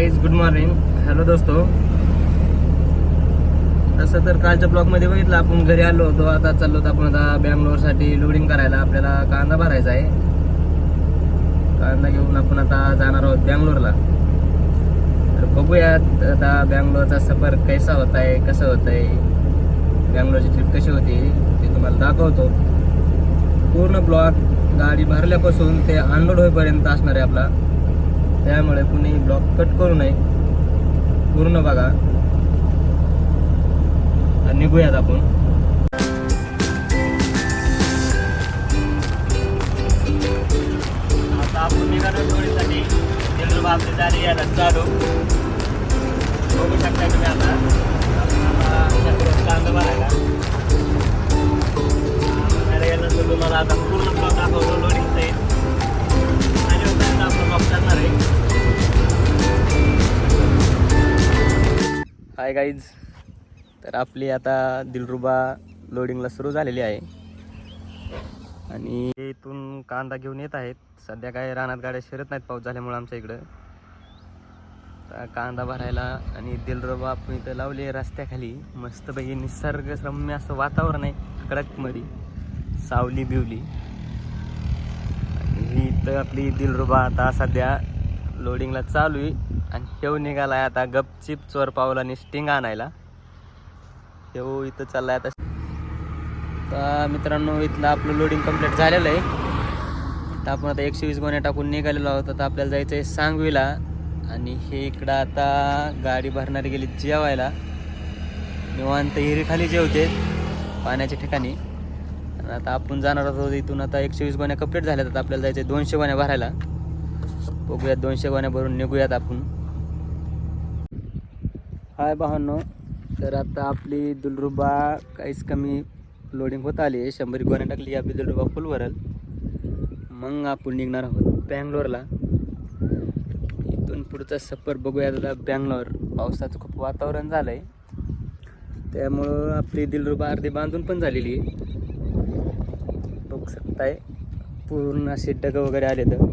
Guys good morning hello दोस्तो. तसं तर कालच्या ब्लॉगमध्ये बघितलं आपण घरी आलो होतो आता चाललो होतो आपण आता बँगलोरसाठी लोडिंग करायला. आपल्याला कांदा भरायचा आहे. कांदा घेऊन आपण आता जाणार आहोत बँगलोरला. तर बघूयात आता बँगलोरचा सफर कैसा होत आहे कसं होत आहे बँगलोरची ट्रिप कशी होती ते तुम्हाला दाखवतो. पूर्ण ब्लॉग गाडी भरल्यापासून ते अनलोड होईपर्यंत असणार आहे आपला. त्यामुळे कुणी ब्लॉग कट करू नये. पूर्ण बघा. तर निघूयात आपण. आता आपण निघालो टोळीसाठी. दिलरुबा आपली झाली यायला चालू. बघू शकता तुम्ही आता. आपण आता शेतात कांदा भरायला भरायला गेल्यानंतर तुम्हाला आता पूर्ण ब्लॉग दाखवतो लोडिंगचा. येईल करणार आहे. हाय गाईज तर आपली आता दिलरुबा लोडिंगला सुरू झालेली आहे. आणि इथून कांदा घेऊन येत आहेत. सध्या काय रानात गाड्या शिरत नाहीत पाऊस झाल्यामुळे आमच्या इकडं. कांदा भरायला आणि दिलरुबा आपण इथं लावली आहे रस्त्याखाली. मस्तपैकी निसर्गरम्य असं वातावरण आहे. कडकमध्ये सावली बिवली तर आपली दिलरुबा आता सध्या लोडिंगला चालू आहे. आणि हेव निघालाय आता गपचिप चोर आणि स्टिंग आणायला. हेव इथं चाललाय आता. तर मित्रांनो इथलं आपलं लोडिंग कंप्लीट झालेलं आहे. तर आपण आता एकशे वीस गोण्या टाकून निघालेलो आहोत. आता आपल्याला जायचं आहे सांगवीला. आणि हे इकडं आता गाडी भरणारी गेली जेवायला. निवांत हिरीखाली जेवते पाण्याच्या ठिकाणी. तर आता आपण जाणार आहोत इथून. आता एकशे वीस गोण्या कंप्लीट झाल्यात. आता आपल्याला जायचं आहे दोनशे गोण्या भरायला. बघूयात दोनशे गोण्या भरून निघूयात आपण. हाय भावांनो तर आता आपली दुलरुबा काहीच कमी लोडिंग होत आली आहे. शंभर गोण्या टाकली आपली दुलरुबा फुल भरल. मग आपण निघणार आहोत बँगलोरला. इथून पुढचा सफर बघूयात आता बँगलोर. पावसाचं खूप वातावरण झालं आहे त्यामुळं आपली दिलरुबा अर्धी बांधून पण झालेली आहे. बघू पूर्ण असे डगं वगैरे आले तर.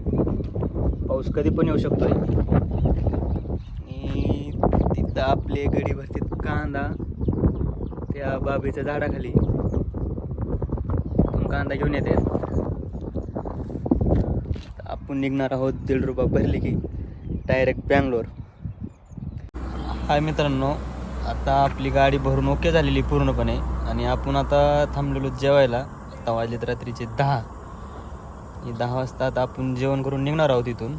पाऊस कधी पण येऊ शकतो आणि तिथं आपले गडी भरतीत कांदा त्या बाबीच्या झाडाखाली. कांदा घेऊन येते. आपण निघणार आहोत दीड रुपये भरली की डायरेक्ट बँगलोर. हाय मित्रांनो आता आपली गाडी भरून ओके झालेली पूर्णपणे. आणि आपण आता थांबलेलो जेवायला. आता वाजलेत रात्रीचे दहा. दहा वाजता आता आपण जेवण करून निघणार आहोत इथून.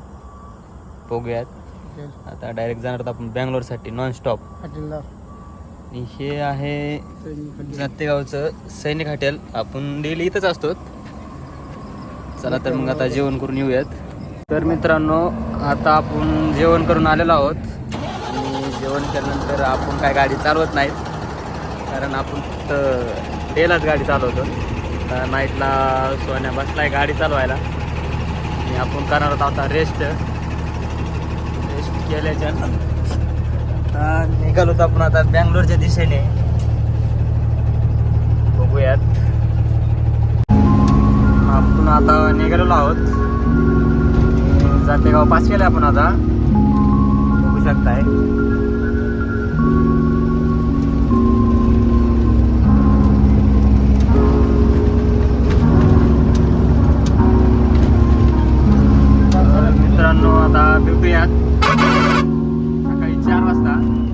बघूयात. आता डायरेक्ट जाणार आहोत आपण बँगलोरसाठी नॉन स्टॉप आणि हे आहे जातेगावचं सैनिक हॉटेल. आपण डेली इथंच असतो चला तर मग आता जेवण करून येऊयात. तर मित्रांनो आता आपण जेवण करून आलेलो आहोत. आणि जेवण केल्यानंतर आपण काय गाडी चालवत नाहीत. कारण आपण फक्त डेलाच गाडी चालवतो. आता नाईटला सोन्या बसलाय गाडी चालवायला. आणि आपण करणार आहोत आता रेस्ट रेस्ट केल्याच्या आता निघालो होतो आपण आता बँगलोरच्या दिशेने. बघूयात. आपण आता निघालेलो आहोत. जातेगाव पास केलं आपण आता. बघू शकताय. मित्रांनो आता भेटूयात. सकाळी चार वाजता.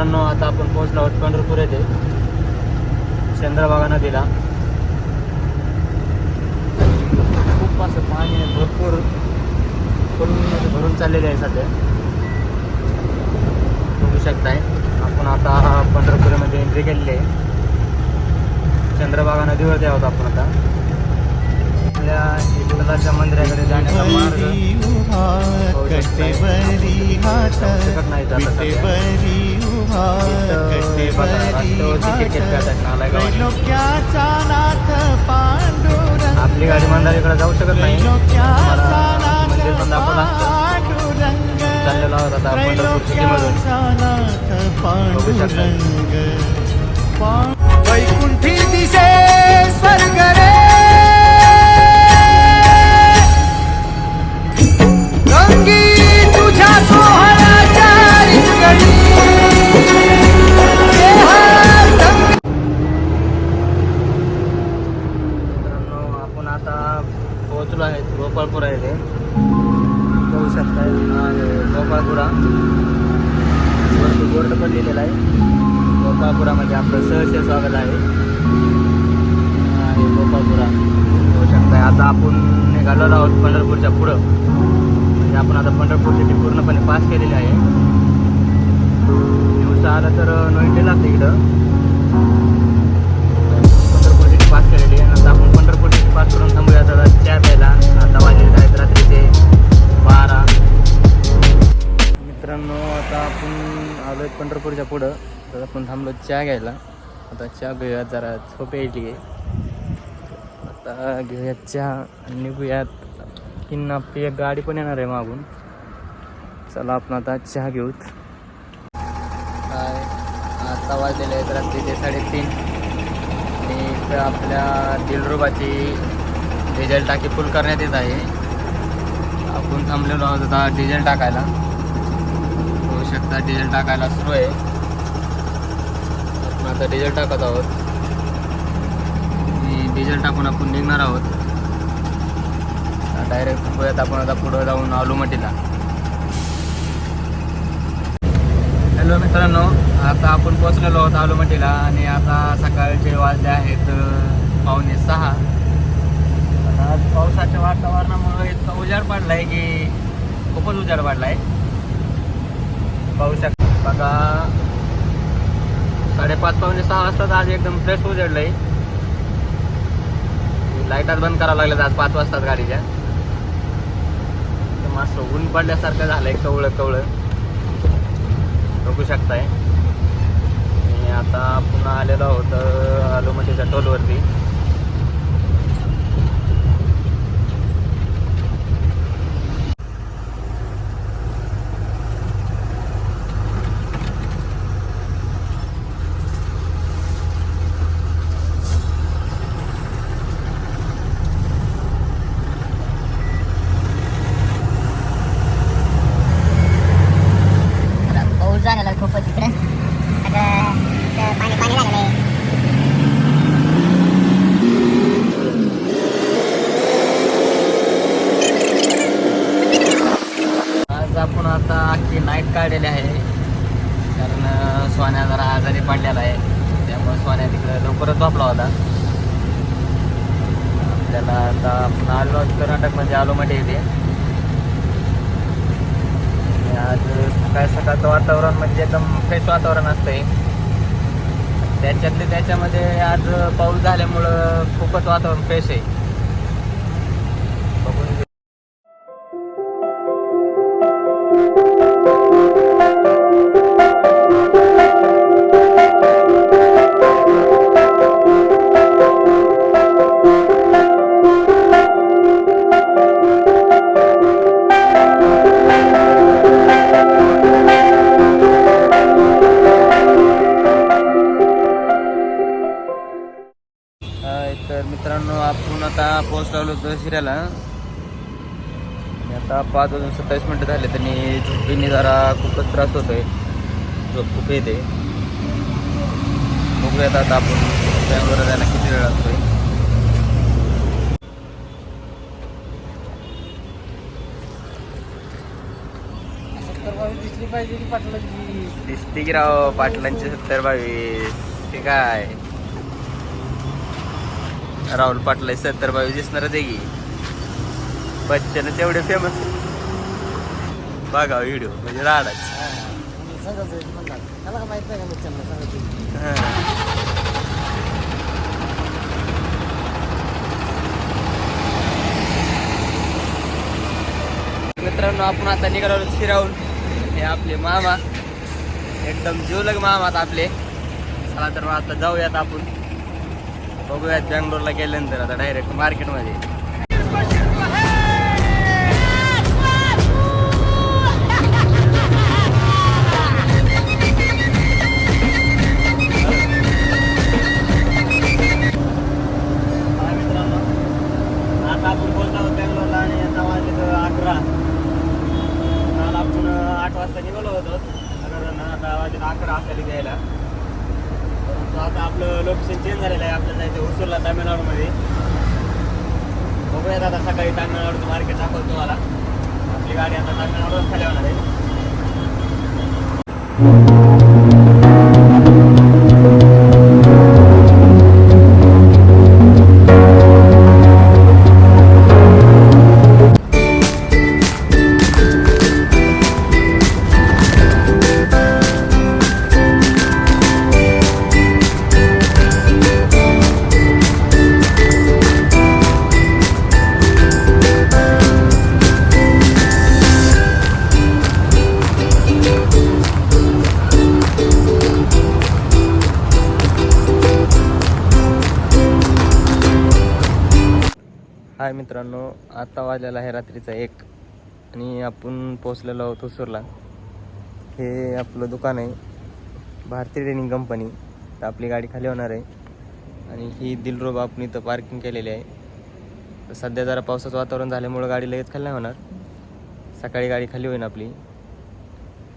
मित्रांनो आता आपण पोहोचलो आहोत पंढरपूर येथे. चंद्रभागा नदीला. खूप असं पाणी आहे भरपूर फुल भरून चाललेले आहे सध्या. बघू शकताय. आपण आता पंढरपूरमध्ये एंट्री केलेली आहे. चंद्रभागा नदीवरती आहोत आपण आता. आपल्या विठ्ठलाच्या मंदिराकडे जाण्याचा मार्ग नाही आपली गाडी मंदिराकडे जाऊ शकत नाही. मंदिर पण दाखवलं असतं. चाललेलो पंढरपूर वैकुंठी दिसे स्वर्ग पोहोचलो आहे गोपाळपुरा येथे. पाहू शकताय आहे गोपाळपुरा. वरती बोर्ड पण लिहिलेला आहे. गोपाळपुरामध्ये आपलं सहर्ष स्वागत आहे. आणि आहे गोपाळपुरा. पाहू शकताय आता आपण निघालेलो आहोत पंढरपूरच्या पुढं. म्हणजे आपण आता पंढरपूर सिटी पूर्णपणे पास केलेली आहे. दिवसा आलं तर नोईंटी लागते इकडं पंढरपूर सिटी पास केलेली आहे. नंतर आपण पंढरपूर करून थांबूया आता चार प्यायला. आता वाजले आहेत रात्रीचे बारा. मित्रांनो आता आपण आलो आहे पंढरपूरच्या पुढं. तर आपण थांबलो चहा घ्यायला. आता चहा घेऊयात जरा. झोप यायची आहे. आता घेऊयात चहा आणि निघूयात. की आपली एक गाडी पण येणार आहे मागून. चला आपण आता चहा घेऊत. काय आता वाजलेले आहेत रात्रीचे साडेतीन. इथं आपल्या दिलरुबाची डिझेल टाकी फुल करण्यात येत आहे. आपण थांबलेलो आहोत आता डिझेल टाकायला. होऊ शकता डिझेल टाकायला सुरू आहे. आपण आता डिझेल टाकत आहोत. आणि डिझेल टाकून आपण निघणार आहोत. डायरेक्ट थांबूयात आपण आता पुढं जाऊन आलुमटीला. हॅलो मित्रांनो आता आपण पोचलेलो आहोत आलूमटीला आणि आता सकाळचे वाजले आहेत पावणे सहा. आता आज पावसाच्या वातावरणामुळे इतका उजाड पडला आहे की खूपच उजाड पडला आहे पाऊस बघा साडेपाच पावणे सहा वाजता आज एकदम फ्रेश उजडलं आहे लाईटात बंद करावं लागल्यात आज पाच वाजतात गाडीच्या. मस्त ऊन पडल्यासारखं झालंय कवळं कवळं. बघू शकताय. आणि आता पुन्हा आलेलो आहोत आलो म्हणजे टोलवरती पाऊस झालेला खूपच इकडे सगळं इथं पाणी पाणी झालेलं आहे आज आपण आता नाईट काढलेली आहे. कारण अं, सोन्या जरा आजारी पडलेला आहे. त्यामुळे सोन्या तिकडे लवकरच झोपला होता. आपल्याला आता आपण आलो म्हणजे आलो मध्ये येते आज सकाळ सकाळचं वातावरण म्हणजे एकदम फ्रेश वातावरण असतंय. त्याच्यातले त्याच्यामध्ये आज पाऊस झाल्यामुळं खूपच वातावरण फ्रेश आहे. पोहोचलो होतो शिरायला आणि आता पाच वाजून सत्तावीस मिनटं झाले त्यांनी झोपीने जरा खूपच त्रास होतोय. झोप खूप येते. बघूयात आता आपण बँगलोर जायला किती वेळ लागतोय. दिसली पाहिजे की पाटलाची? दिसते की राव पाटलांचे सत्तर बावीस. ते काय राहुल पाटला सत्तर बावीस दिसणार देगी. बच्चन तेवढे फेमस बघा व्हिडिओ म्हणजे राडाच. मित्रांनो आपण आता निघालो फिरावून हे आपले मामा. एकदम जीवलग मामात आपले. चला तर मग आता जाऊयात आपण. बघूयात बँगलोरला गेल्यानंतर आता डायरेक्ट मार्केटमध्ये आता आपण बोलतो आहोत बँगलोरला आणि आता वाजले तर अकरा काल आपण आठ वाजता निघालो होतो. साधारण आता वाजले अकरा आपल्याला द्यायला आता आपलं लोकेशन चेंज झालेलं आहे. आपल्याला इथे हुसूरला तामिळनाडूमध्ये. बघूयात आता सकाळी तामिळनाडूचं मार्केट दाखवतो तुम्हाला. आपली गाडी आता तामिळनाडूला खाली होणार आहे. हाय मित्रांनो आता वाजलेला आहे रात्रीचा एक. आणि आपण पोचलेलो आहोत उसूरला हे आपलं दुकान आहे भारतीय ट्रेनिंग कंपनी तर आपली गाडी खाली होणार आहे. आणि ही दिलरोब आपण इथं पार्किंग केलेली आहे. तर सध्या जरा पावसाचं वातावरण झाल्यामुळं गाडी लगेच खाली नाही होणार. सकाळी गाडी खाली होईल आपली.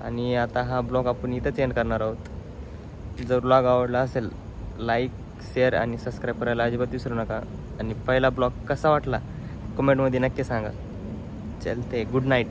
आणि आता हा ब्लॉग आपण इथंच एंड करणार आहोत. जर ब्लॉग आवडला असेल लाईक शेअर आणि सबस्क्राईब करायला अजिबात विसरू नका. आणि पहिला ब्लॉग कसा वाटला? कमेंटमध्ये नक्की सांगा. चलते गुड नाईट.